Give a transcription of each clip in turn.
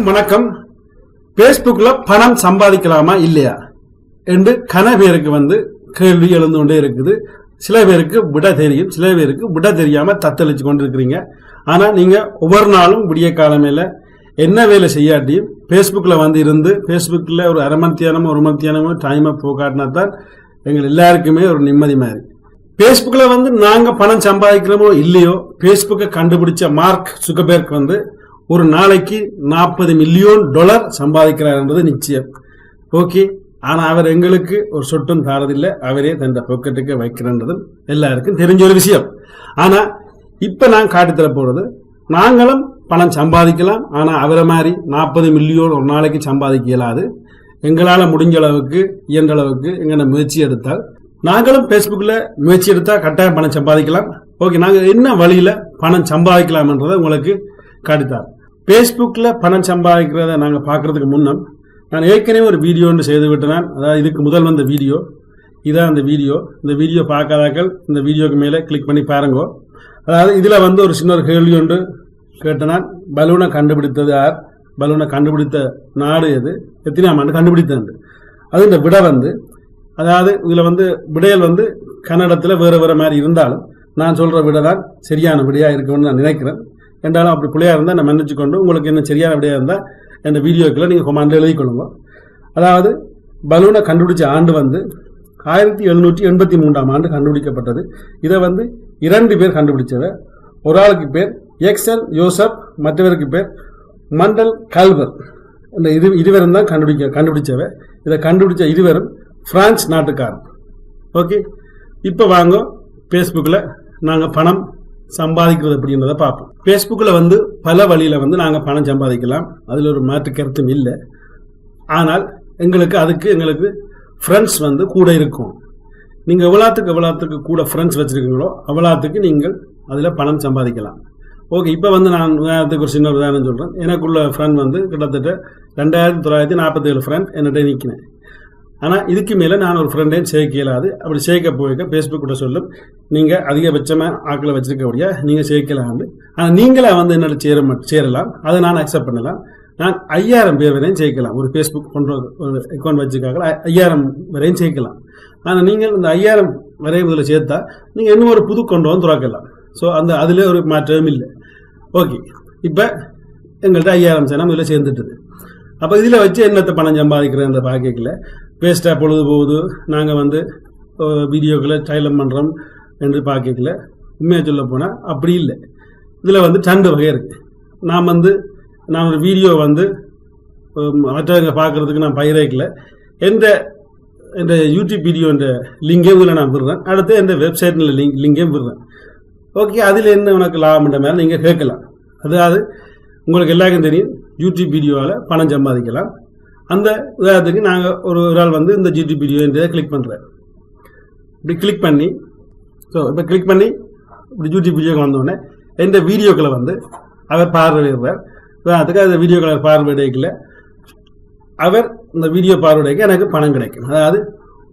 அனைவருக்கும் வணக்கம். பேஸ்புக்கில் பணம் சம்பாதிக்கலாமா இல்லையா? என்று கன பேருக்கு வந்து கேள்வி எழுந்து கொண்டே இருக்குது. சில பேருக்கு விட தெரியும். சில பேருக்கு விட தெரியாமல் தத்தளிச்சு கொண்டு இருக்கிறீங்க ஆனால் நீங்கள் ஒவ்வொரு நாளும் விடிய காலமேல என்ன வேலை செய்யாட்டியும் ஃபேஸ்புக்கில் வந்து இருந்து ஃபேஸ்புக்கில் ஒரு அரை மத்தியானமோ ஒரு மத்தியானமோ டைமை போக்காட்டினா தான் எங்கள் எல்லாருக்குமே ஒரு நிம்மதி மாதிரி. ஃபேஸ்புக்கில் வந்து நாங்கள் பணம் சம்பாதிக்கிறோமோ இல்லையோ ஃபேஸ்புக்கை கண்டுபிடிச்ச மார்க் சுகபேர்க் வந்து ஒரு நாளைக்கு நாற்பது மில்லியன் டாலர் சம்பாதிக்கிறார்ன்றது நிச்சயம். ஓகே. ஆனால் அவர் எங்களுக்கு ஒரு சொட்டும் தாரதில்லை. அவரே தந்த பொக்கெட்டுக்கு வைக்கிறன்றது எல்லாருக்கும் தெரிஞ்ச ஒரு விஷயம். ஆனால் இப்போ நான் காட்டித்தர போகிறது நாங்களும் பணம் சம்பாதிக்கலாம். ஆனால் அவரை மாதிரி நாற்பது மில்லியன் ஒரு நாளைக்கு சம்பாதிக்க இயலாது. எங்களால் முடிஞ்ச அளவுக்கு இயன்ற அளவுக்கு எங்களை முயற்சி எடுத்தால் நாங்களும் ஃபேஸ்புக்கில் முயற்சி எடுத்தால் கட்டாயம் பணம் சம்பாதிக்கலாம். ஓகே நாங்கள் என்ன வழியில் பணம் சம்பாதிக்கலாம்ன்றதை உங்களுக்கு காட்டித்தார் ஃபேஸ்புக்கில் பணம் சம்பாதிக்கிறத நாங்கள் பார்க்கறதுக்கு முன்னம் நான் ஏற்கனவே ஒரு வீடியோ ஒன்று செய்து விட்டேன். அதாவது இதுக்கு முதல் வந்த வீடியோ இதான் அந்த வீடியோ இந்த வீடியோ பார்க்காதாக்கள் இந்த வீடியோக்கு மேலே கிளிக் பண்ணி பாருங்க. அதாவது இதில் வந்து ஒரு சின்ன ஒரு கேள்வி ஒன்று கேட்டனால் பலூனை கண்டுபிடித்தது யார்? பலூனை கண்டுபிடித்த நாடு எது? எத்தனையாம் ஆண்டு கண்டுபிடித்தது அது இந்த விட வந்து அதாவது இதில் வந்து விடையல் வந்து கன்னடத்தில் வேறு வேறு மாதிரி இருந்தாலும் நான் சொல்கிற விடை தான் சரியான விடையாக இருக்கும்னு நான் நினைக்கிறேன். என்றாலும் அப்படி பிள்ளையாக இருந்தால் நான் மன்னிச்சு கொண்டு உங்களுக்கு என்ன சரியான விடையாக இருந்தால் இந்த வீடியோக்குள்ள நீங்கள் கொமாண்டில் எழுதி கொள்ளுங்க. அதாவது பலூனை கண்டுபிடிச்ச ஆண்டு வந்து ஆயிரத்தி எழுநூற்றி எண்பத்தி மூன்றாம் ஆண்டு கண்டுபிடிக்கப்பட்டது. இதை வந்து இரண்டு பேர் கண்டுபிடிச்சவ ஒரு ஆளுக்கு பேர் எக்ஸல் யோசப் மற்றவருக்கு பேர் மண்டல் கல்வர். இந்த இது இருவரும் தான் கண்டுபிடிக்க கண்டுபிடிச்சவ. இதை கண்டுபிடிச்ச இருவரும் பிரான்ஸ் நாட்டுக்காரர். ஓகே? இப்போ வாங்க ஃபேஸ்புக்கில் நாங்கள் பணம் சம்பாதிக்கிறது அப்படின்றத பார்ப்போம். ஃபேஸ்புக்கில் வந்து பல வழியில் வந்து நாங்கள் பணம் சம்பாதிக்கலாம். அதில் ஒரு மாற்று கருத்தும் இல்லை. ஆனால் எங்களுக்கு அதுக்கு எங்களுக்கு ஃப்ரெண்ட்ஸ் வந்து கூட இருக்கும். நீங்கள் எவ்வளோத்துக்கு எவ்வளோத்துக்கு கூட ஃப்ரெண்ட்ஸ் வச்சுருக்கீங்களோ அவ்வளோத்துக்கு நீங்கள் அதில் பணம் சம்பாதிக்கலாம். ஓகே இப்போ வந்து நான் உதாரணத்துக்கு ஒரு சின்ன உதாரணம் சொல்கிறேன் எனக்குள்ள ஃப்ரெண்ட் வந்து கிட்டத்தட்ட ரெண்டாயிரத்தி தொள்ளாயிரத்தி நாற்பத்தேழு ஃப்ரெண்ட் என்னகிட்ட நிற்கினேன் ஆனால் இதுக்கு மேலே நான் ஒரு ஃப்ரெண்டையும் சேர்க்க இயலாது. அப்படி சேர்க்க போய்க்க ஃபேஸ்புக் கூட சொல்லும் நீங்கள் அதிகபட்சமாக ஆக்களை வச்சுருக்கக்கூடிய நீங்கள் சேர்க்கலாம்னு. ஆனால் நீங்களே வந்து என்னோட சேர சேரலாம். அதை நான் அக்செப்ட் பண்ணலாம். நான் ஐயாயிரம் பேர் வரையும் சேர்க்கலாம். ஒரு ஃபேஸ்புக் கொண்டு ஒரு அக்கௌண்ட் வச்சுக்காக ஐயாயிரம் வரையும் சேர்க்கலாம். ஆனால் நீங்கள் இந்த ஐயாயிரம் வரையும் இதில் சேர்த்தா நீங்கள் இன்னும் ஒரு புது கொண்டு வந்து துறக்கலாம். ஸோ அந்த அதில் ஒரு மாற்றமும் இல்லை. ஓகே இப்போ எங்கள்கிட்ட ஐயாயிரம் சேனம் இதில் சேர்ந்துட்டுது. அப்போ இதில் வச்சு என்னத்தை பணம் சம்பாதிக்கிறேன் அந்த பாக்கெட்டில் வேஸ்ட்டாக பொழுது போகுது. நாங்கள் வந்து வீடியோக்களை டைலம் பண்ணுறோம் என்று பார்க்கல. உண்மையாக சொல்ல போனால் அப்படி இல்லை. இதில் வந்து ரெண்டு வகை இருக்குது நான் வந்து நான் ஒரு வீடியோ வந்து மற்றவங்க பார்க்குறதுக்கு நான் பயிரைக்கல. எந்த இந்த யூடியூப் வீடியோன்ற லிங்கே இதில் நான் விடுறேன். அடுத்து எந்த வெப்சைட்டில் லிங்க் லிங்கையும் விடுறேன். ஓகே அதில் என்ன உனக்கு லாபம்ன்ற மாதிரி நீங்கள் கேட்கலாம். அதாவது உங்களுக்கு எல்லாருக்கும் தெரியும் யூடியூப் வீடியோவில் பணம் சம்பாதிக்கலாம். அந்த உதாரணத்துக்கு நாங்கள் ஒரு ஒரு ஆள் வந்து இந்த யூடியூப் வீடியோன்றதை கிளிக் பண்ணுறேன் இப்படி கிளிக் பண்ணி ஸோ இப்போ கிளிக் பண்ணி இப்படி யூடியூப் வீடியோக்கு வந்தோடனே எந்த வீடியோக்களை வந்து அவர் பார்வையிடுறார் உதாரணத்துக்கு அந்த வீடியோக்களை பார்வையிடல அவர் இந்த வீடியோ பார்வையிடைக்க எனக்கு பணம் கிடைக்கும். அதாவது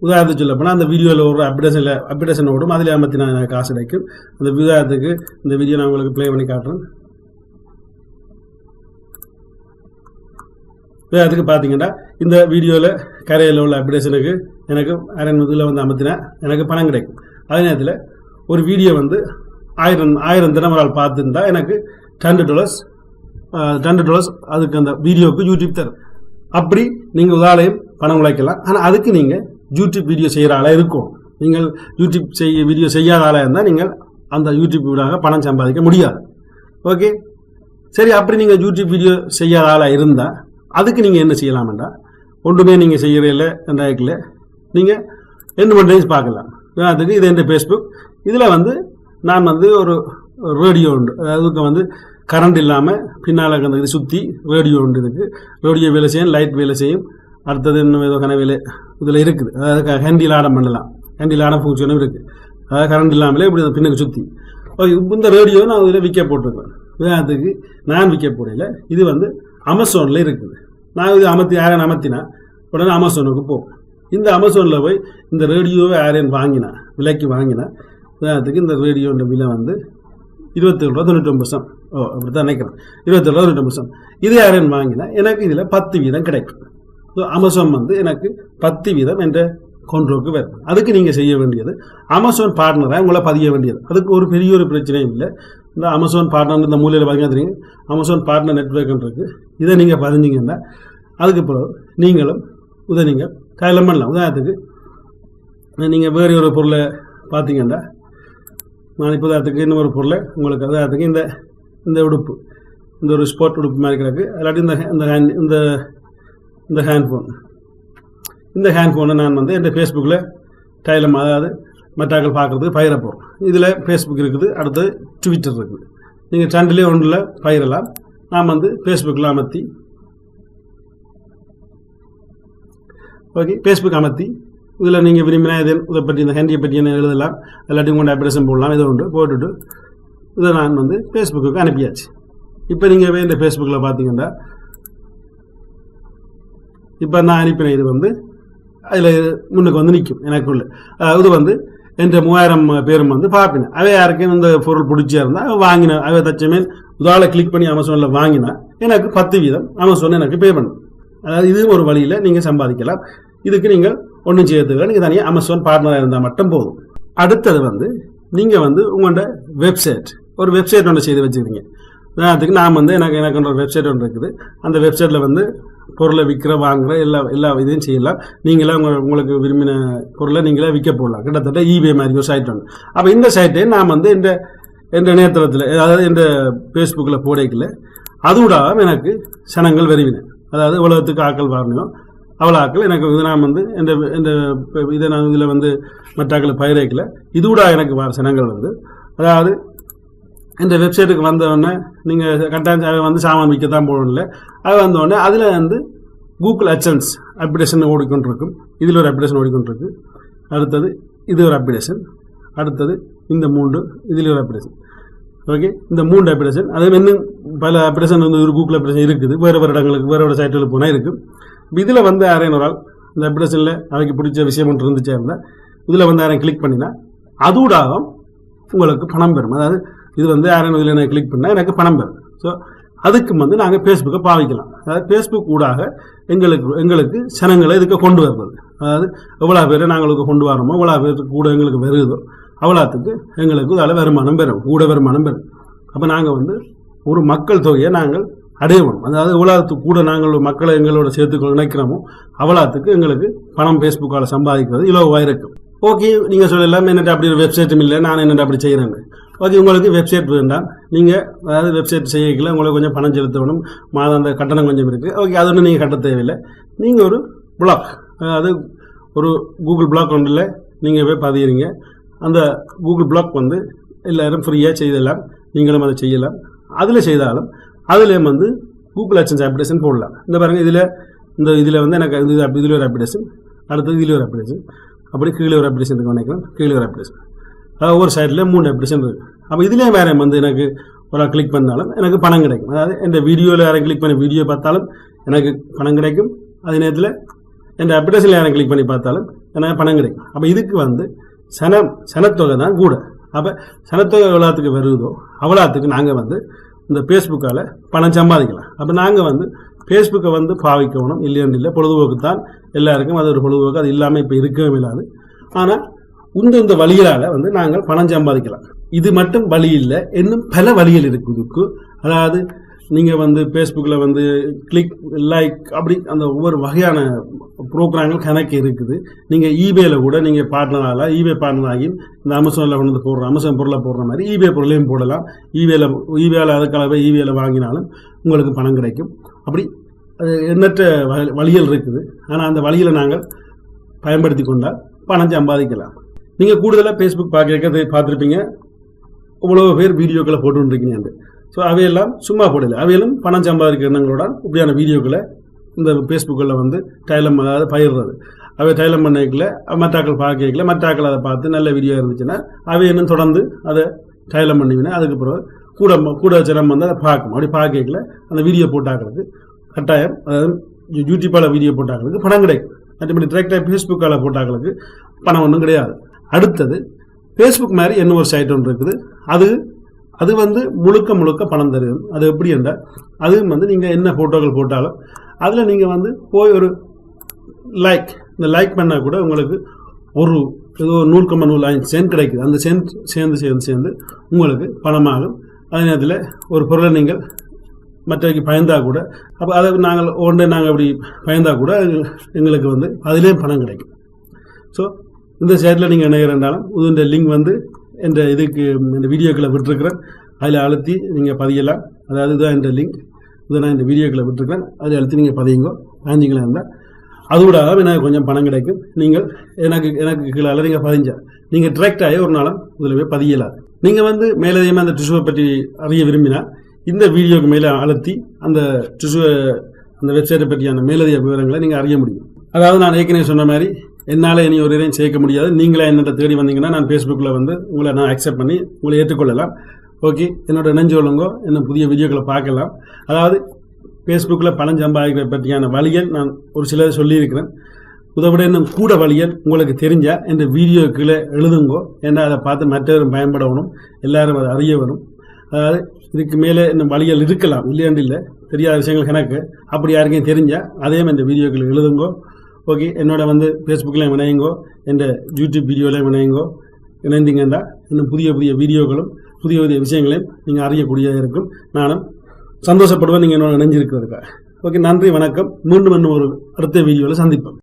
உதாரணத்துக்கு சொல்ல போனால் அந்த வீடியோவில் ஒரு அப்டேஷனில் அப்டேஷன் ஓடும். அதில் ஐம்பத்தி நான் எனக்கு காசு கிடைக்கும். அந்த உதாரணத்துக்கு இந்த வீடியோ நான் உங்களுக்கு ப்ளே பண்ணி காட்டுறேன். அதுக்கு பார்த்தீங்கன்னா இந்த வீடியோவில் கரையில் உள்ள அப்டேஷனுக்கு எனக்கு அரண் இதில் வந்து அமர்த்தினா எனக்கு பணம் கிடைக்கும். அதே நேரத்தில் ஒரு வீடியோ வந்து ஆயிரம் ஆயிரம் தினமரால் பார்த்துருந்தா எனக்கு டண்டு டாலர்ஸ் டென் டாலர்ஸ் அதுக்கு அந்த வீடியோவுக்கு யூடியூப் தரும். அப்படி நீங்கள் உதாலயம் பணம் உழைக்கலாம். ஆனால் அதுக்கு நீங்கள் யூடியூப் வீடியோ செய்கிற ஆளாக இருக்கும். நீங்கள் யூடியூப் செய்ய வீடியோ செய்யாத ஆளாக இருந்தால் நீங்கள் அந்த யூடியூப் வீடாக பணம் சம்பாதிக்க முடியாது. ஓகே சரி அப்படி நீங்கள் யூடியூப் வீடியோ செய்யாத ஆளாக இருந்தால் அதுக்கு நீங்கள் என்ன செய்யலாம்டா ஒன்றுமே நீங்கள் செய்யவே அந்த ஆக்கில் நீங்கள் என்ன பண்ணுறீங்க பார்க்கலாம். அதுக்கு இது எந்த ஃபேஸ்புக் இதில் வந்து நான் வந்து ஒரு ரேடியோ உண்டு. அதுக்கு வந்து கரண்ட் இல்லாமல் பின்னால் அந்த இது சுற்றி ரேடியோ உண்டு இதுக்கு. ரேடியோ வேலை செய்யும் லைட் வேலை செய்யும். அடுத்தது இன்னும் ஏதோ கனவேலை இதில் இருக்குது. அதாவது ஹேண்டில் ஆடம் பண்ணலாம். ஹேண்டில் ஆடம் ஃபங்க்ஷனும் இருக்குது அதாவது கரண்ட் இல்லாமலே இப்படி பின்னுக்கு சுற்றி ஓகே இந்த ரேடியோ நான் இதில் விற்க போட்டிருக்கேன். உதாரணத்துக்கு நான் விற்க போடையில் இது வந்து அமேசானில் இருக்குது. நான் இது அமர்த்தி யாரையும் அமர்த்தினா உடனே அமேசானுக்கு போகும் இந்த அமேசானில் போய் இந்த ரேடியோவை யாரையும் வாங்கினா? விலைக்கு வாங்கினா? உதாரணத்துக்கு இந்த ரேடியோன்ற விலை வந்து இருபத்தேழு ரூபா தொண்ணூற்றி ஒன்பது ஓ அப்படி தான் நினைக்கிறேன். இருபத்தேழு ரூபா தொண்ணூற்றி ஒன்பது இது யாருன்னு வாங்கினா? எனக்கு இதில் பத்து வீதம் கிடைக்கும். ஸோ அமேசான் வந்து எனக்கு பத்து வீதம் என்ற கொண்டோக்கு வரும். அதுக்கு நீங்கள் செய்ய வேண்டியது அமேசான் பார்ட்னராக உங்களை பதிய வேண்டியது. அதுக்கு ஒரு பெரிய ஒரு பிரச்சனையும் இல்லை. இந்த அமேசான் பார்ட்னர் இந்த மூலையில் பார்த்தீங்கன்னா தெரியும். அமேசான் பார்ட்னர் நெட்ஒர்க்குன்னு இருக்குது இதை நீங்கள் பதிஞ்சிங்கன்னா அதுக்கு பிறகு நீங்களும் இதை நீங்கள் கையில் பண்ணலாம். உதாரணத்துக்கு நீங்கள் வேறு ஒரு பொருளை பார்த்தீங்கன்னா நான் இப்போ உதாரணத்துக்கு இன்னொரு பொருளை உங்களுக்கு உதாரணத்துக்கு இந்த இந்த உடுப்பு இந்த ஒரு ஸ்போர்ட் உடுப்பு மாதிரி கிடக்கு. இல்லாட்டி இந்த இந்த ஹேண்ட் இந்த இந்த ஹேண்ட்ஃபோன் இந்த ஹேண்ட்ஃபோனை நான் வந்து என் ஃபேஸ்புக்கில் டைலம் அதாவது மெட்டாக்கள் பார்க்குறதுக்கு பயிர போகிறோம் இதில் ஃபேஸ்புக் இருக்குது அடுத்து ட்விட்டர் இருக்குது. நீங்கள் சண்டிலே ஒன்றில் பயிரலாம். நாம் வந்து ஃபேஸ்புக்கில் அமர்த்தி ஓகே ஃபேஸ்புக் அமர்த்தி இதில் நீங்கள் விரும்பினா இது இதை பற்றி இந்த ஹேண்டியை பற்றி என்ன எழுதலாம் எல்லாத்தையும் கொண்டு அப்ரேஷன் போடலாம் இதை உண்டு போட்டுட்டு இதை நான் வந்து ஃபேஸ்புக்கு அனுப்பியாச்சு. இப்போ நீங்கள் இந்த ஃபேஸ்புக்கில் பார்த்தீங்கன்னா இப்போ நான் அனுப்பின இது வந்து அதில் முன்னுக்கு வந்து நிற்கும் எனக்குள்ள. இது வந்து என்ற மூவாயிரம் பேரும் வந்து பார்ப்பினேன் அவை யாருக்கும் இந்த பொருள் பிடிச்சியா இருந்தால் அவ வாங்கின அவை தச்சமே உதால கிளிக் பண்ணி அமேசானில் வாங்கினா எனக்கு பத்து வீதம் அமேசான் எனக்கு பே பண்ணும் அதாவது இது ஒரு வழியில் நீங்கள் சம்பாதிக்கலாம் இதுக்கு நீங்கள் ஒன்றும் செய்யறதுக்கு நீங்கள் தனியாக அமேசான் பார்ட்னராக இருந்தால் மட்டும் போதும் அடுத்தது வந்து நீங்கள் வந்து உங்களோட வெப்சைட் ஒரு வெப்சைட் ஒன்று செய்து வச்சுக்கிறீங்க உதாரணத்துக்கு நான் வந்து எனக்கு எனக்கு ஒரு வெப்சைட் ஒன்று இருக்குது. அந்த வெப்சைட்டில் வந்து பொருளை விற்கிற வாங்குற எல்லா எல்லா இதையும் செய்யலாம். நீங்களே உங்கள் உங்களுக்கு விரும்பின பொருளை நீங்களே விற்க போடலாம் கிட்டத்தட்ட ஈபே மாதிரி ஒரு சைட் ஒன்று அப்போ இந்த சைட்டை நான் வந்து இந்த என்ற இணையதளத்தில் அதாவது இந்த ஃபேஸ்புக்கில் போடைக்கல. அதுவிடாம எனக்கு சனங்கள் வருவினேன் அதாவது உலகத்துக்கு ஆக்கள் வரணும் அவ்வளோ ஆக்கள் எனக்கு இது நான் வந்து இந்த இந்த இதை நான் இதில் வந்து மற்றாக்களை பயிரைக்கல. இதுவிடா எனக்கு வர சனங்கள் வந்து அதாவது இந்த வெப்சைட்டுக்கு வந்தவுடனே நீங்கள் கட்டாயம் வந்து சாமான் விற்க தான் போகணும்ல. அது வந்தோடனே அதில் வந்து கூகுள் அச்சன்ஸ் அப்ளிகேஷன் ஓடிக்கொண்டிருக்கும். இதில் ஒரு அப்ளிகேஷன் ஓடிக்கொண்டிருக்கு. அடுத்தது இது ஒரு அப்ளிகேஷன் அடுத்தது இந்த மூன்று இதில் ஒரு அப்ளிகேஷன் ஓகே இந்த மூன்று அப்ளிகேஷன் அதே மாதிரி இன்னும் பல அப்ளிகேஷன் வந்து ஒரு கூகுள் அப்ளிகேஷன் இருக்குது. வேறு வேறு இடங்களுக்கு வேறு வேறு சைட்டுகளுக்கு போனால் இருக்குது இதில் வந்து யாரையும் ஒரு ஆள் இந்த அப்ளிகேஷனில் அவைக்கு பிடிச்ச விஷயம் ஒன்று இருந்துச்சா இருந்தால் இதில் வந்து யாரையும் கிளிக் பண்ணினா அதூடாக உங்களுக்கு பணம் பெறும். அதாவது இது வந்து யாரும் இதில் நான் கிளிக் பண்ணால். எனக்கு பணம் பெறும் ஸோ அதுக்கு வந்து நாங்கள் ஃபேஸ்புக்கை பாவிக்கலாம். அதாவது ஃபேஸ்புக் ஊடாக எங்களுக்கு எங்களுக்கு சனங்களை இதுக்கு கொண்டு வருவது. அதாவது எவ்வளோ பேரை நாங்களுக்கு கொண்டு வரோமோ எவ்வளோ பேருக்கு கூட எங்களுக்கு வருதோ அவ்வளோத்துக்கு எங்களுக்கு அதில் வருமானம் பெறும். கூட வருமானம் பெறும். அப்போ நாங்கள் வந்து ஒரு மக்கள் தொகையை நாங்கள் அடையணும். அதாவது எவ்வளோத்துக்கு கூட நாங்கள் மக்களை எங்களோட சேர்த்துக்கொள்ள நினைக்கிறோமோ அவ்வளோத்துக்கு எங்களுக்கு பணம் ஃபேஸ்புக்கால் சம்பாதிக்கிறது இலவாக இருக்கும். ஓகே நீங்கள் சொல்லலாம் என்னட்ட அப்படி ஒரு வெப்சைட்டும் இல்லை நான் என்னட்ட அப்படி செய்கிறேன் ஓகே உங்களுக்கு வெப்சைட் வேண்டாம். நீங்கள் அதாவது வெப்சைட் செய்யக்கல உங்களுக்கு கொஞ்சம் பணம் செலுத்தணும். மாதாந்த மாதம் அந்த கட்டணம் கொஞ்சம் இருக்குது ஓகே அது ஒன்றும் நீங்கள் கட்ட தேவையில்லை. நீங்கள் ஒரு பிளாக் அதாவது ஒரு கூகுள் பிளாக் ஒன்றில் நீங்கள் போய் பதிகிறீங்க அந்த கூகுள் பிளாக் வந்து எல்லாரும் ஃப்ரீயாக செய்தலாம். நீங்களும் அதை செய்யலாம். அதில் செய்தாலும் அதுலேயும் வந்து கூகுள் அச்சன்ஸ் அப்ளிகேஷன் போடலாம். இந்த பாருங்கள் இதில் இந்த இதில் வந்து எனக்கு இது இதில் ஒரு அப்ளிகேஷன் அடுத்தது இதில் ஒரு அப்ளிகேஷன் அப்படி கீழே ஒரு அப்ளிகேஷன் இருக்கு நினைக்கிறேன் கீழே ஒரு அப்ளிகேஷன் அதாவது ஒவ்வொரு சைடில் மூணு அப்ளிகேஷன் இருக்குது அப்போ இதுலேயே வேறு வந்து எனக்கு ஒரு கிளிக் பண்ணாலும் எனக்கு பணம் கிடைக்கும். அதாவது இந்த வீடியோவில் யாரும் கிளிக் பண்ணி வீடியோ பார்த்தாலும் எனக்கு பணம் கிடைக்கும். அதே நேரத்தில் இந்த அப்ளிகேஷனில் யாரும் கிளிக் பண்ணி பார்த்தாலும் எனக்கு பணம் கிடைக்கும். அப்போ இதுக்கு வந்து சனம் சனத்தொகை தான் கூட. அப்போ சனத்தொகை எவ்வளோத்துக்கு வருதோ அவ்வளோத்துக்கு நாங்கள் வந்து இந்த ஃபேஸ்புக்கால் பணம் சம்பாதிக்கலாம். அப்போ நாங்கள் வந்து ஃபேஸ்புக்கை வந்து பாவிக்கணும். இல்லைன்னு இல்லை பொழுதுபோக்கு தான் எல்லாருக்கும் அது ஒரு பொழுதுபோக்கு. அது இல்லாமல் இப்போ இருக்கவே இல்லாது. ஆனால் இந்த இந்த வழிகளால் வந்து நாங்கள் பணம் சம்பாதிக்கலாம். இது மட்டும் வழி இல்லை இன்னும் பல வழிகள் இருக்குது அதாவது நீங்கள் வந்து ஃபேஸ்புக்கில் வந்து கிளிக் லைக் அப்படி அந்த ஒவ்வொரு வகையான ப்ரோக்ராம்கள் கணக்கு இருக்குது. நீங்கள் ஈபேயில் கூட நீங்கள் பார்ட்னரால ஈபே பார்ட்னர் ஆகி இந்த அமேசானில் கொண்டு வந்து போடுற அமேசான் பொருளை போடுற மாதிரி ஈபே பொருளையும் போடலாம். ஈபேல ஈபேல அதுக்காகவே ஈபேல வாங்கினாலும் உங்களுக்கு பணம் கிடைக்கும். அப்படி எண்ணற்ற வழிகள் இருக்குது. ஆனால் அந்த வழியில் நாங்கள் பயன்படுத்தி கொண்டால் பணம் சம்பாதிக்கலாம். நீங்கள் கூடுதலாக ஃபேஸ்புக் பார்க்க பார்த்துருப்பீங்க இவ்வளோ பேர் வீடியோக்களை போட்டுருக்கீங்க ஸோ அவையெல்லாம் சும்மா போடல அவையெல்லாம் பணம் சம்பாதிக்கிற எண்ணங்களோட இப்படியான வீடியோக்களை இந்த ஃபேஸ்புக்கில் வந்து டைலம் அதாவது பயிர்றது அவை டைலம் பண்ணிக்கல மற்றாக்கள் பார்க்கல மற்றாக்கள் அதை பார்த்து நல்ல வீடியோ இருந்துச்சுன்னா அவை இன்னும் தொடர்ந்து அதை டைலம் பண்ணிவினா அதுக்கு பிறகு கூட கூட சிரம் வந்து அதை பார்க்கும் அப்படி பார்க்கல அந்த வீடியோ போட்டாக்களுக்கு கட்டாயம் அதாவது யூடியூப்பால் வீடியோ போட்டாக்களுக்கு பணம் கிடைக்கும் மற்றபடி டிரெக்டாக ஃபேஸ்புக்கால் போட்டாக்களுக்கு பணம் ஒன்றும் கிடையாது அடுத்தது ஃபேஸ்புக் மாதிரி என்ன ஒரு சைட் ஒன்று இருக்குது. அது அது வந்து முழுக்க முழுக்க பணம் தருது அது எப்படி என்றால் அதுவும் வந்து நீங்கள் என்ன ஃபோட்டோக்கள் போட்டாலும் அதில் நீங்கள் வந்து போய் ஒரு லைக் இந்த லைக் பண்ணால் கூட உங்களுக்கு ஒரு ஏதோ நூறு கம்ம நூறு ஐந்து சென்ட் கிடைக்குது. அந்த சென்ட் சேர்ந்து சேர்ந்து சேர்ந்து உங்களுக்கு பணமாகும். அதே நேரத்தில் ஒரு பொருளை நீங்கள் மற்றவைக்கு பயந்தால் கூட அப்போ அதை நாங்கள் ஒன்றே நாங்கள் அப்படி பயந்தால் கூட எங்களுக்கு வந்து அதுலேயும் பணம் கிடைக்கும். ஸோ இந்த சேட்டில் நீங்கள் இணைகிறனாலும் இந்த லிங்க் வந்து இந்த இதுக்கு இந்த வீடியோக்களை விட்டுருக்குறேன். அதில் அழுத்தி நீங்கள் பதியலாம். அதாவது இதுதான் இந்த லிங்க் இதை நான் இந்த வீடியோக்களை விட்டுருக்கிறேன். அதை அழுத்தி நீங்கள் பதியுங்க. பதிஞ்சிங்களா இருந்தால் அது கூட எனக்கு கொஞ்சம் பணம் கிடைக்கும். நீங்கள் எனக்கு எனக்கு கீழே நீங்கள் பதிஞ்சா. நீங்கள் டிரெக்டாகி ஒரு நாளும் இதில் போய் பதியலாது நீங்கள் வந்து மேலதிகமாக அந்த டிஷ்யூவை பற்றி அறிய விரும்பினா இந்த வீடியோக்கு மேலே அழுத்தி அந்த டிஷ்யூவை அந்த வெப்சைட்டை பற்றியான மேலதிக விவரங்களை நீங்கள் அறிய முடியும். அதாவது நான் ஏற்கனவே சொன்ன மாதிரி என்னால் இனி ஒரு இதையும் சேர்க்க முடியாது. நீங்களே என்னட்ட தேடி வந்தீங்கன்னா நான் ஃபேஸ்புக்கில் வந்து உங்களை நான் அக்செப்ட் பண்ணி உங்களை ஏற்றுக்கொள்ளலாம். ஓகே என்னோட இணைஞ்சு கொள்ளுங்கோ என்ன புதிய வீடியோக்களை பார்க்கலாம். அதாவது ஃபேஸ்புக்கில் பணம் சம்பாதிக்கிற பற்றியான வழிகள் நான் ஒரு சிலர் சொல்லியிருக்கிறேன். உதவிட இன்னும் கூட வழிகள் உங்களுக்கு தெரிஞ்சால் இந்த வீடியோ கீழே எழுதுங்கோ. ஏன்னா அதை பார்த்து மற்றவரும் பயன்படணும் எல்லாரும் அதை அறிய வரும் அதாவது இதுக்கு மேலே இன்னும் வழிகள் இருக்கலாம். இல்லையாண்டு இல்லை. தெரியாத விஷயங்கள் கணக்கு அப்படி யாருக்கையும் தெரிஞ்சால் அதையும் இந்த வீடியோக்கள் எழுதுங்கோ. ஓகே என்னோட வந்து ஃபேஸ்புக்கில் இணையுங்கோ என் யூடியூப் வீடியோலையும் இணையுங்கோ இணைந்தீங்கன்னா இன்னும் புதிய புதிய வீடியோக்களும் புதிய புதிய விஷயங்களையும் நீங்கள் அறியக்கூடியதாக இருக்கும். நானும் சந்தோஷப்படுவேன் நீங்கள் என்னோட இணைஞ்சிருக்கிறதுக்காக. ஓகே நன்றி வணக்கம். மீண்டும் இன்னும் ஒரு அடுத்த வீடியோவில் சந்திப்போம்.